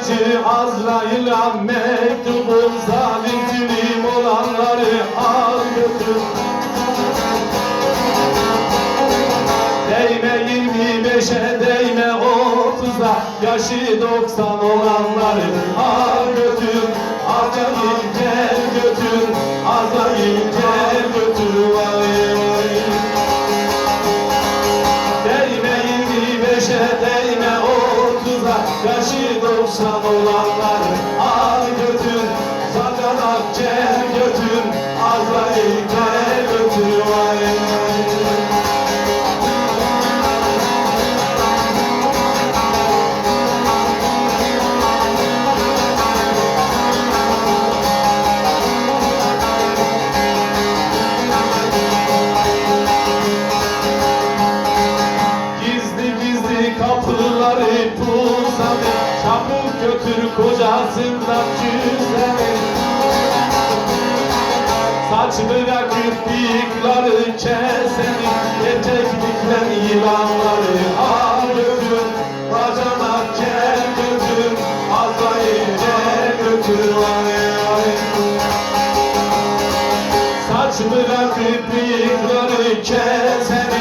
alıcı Azrail'a mektubun zalim zulüm olanları al götür Değme 25'e değme 30'a Yaşı 90 olanları al götür Azrail gel götür Azrail gel götür vay vay. Değme 25'e değme 30'a Yaşı 90 olanları al götür Sakanak gel götür Azrail gel götür vay. Gizli gizli kapıları Çabuk götür kocasından güzel Saçını yakıp bıyıkları keseni Eteklikten yılanları al götür Bacana gel götür Azrail gel götür Ay ay Saçını yakıp bıyıkları keseni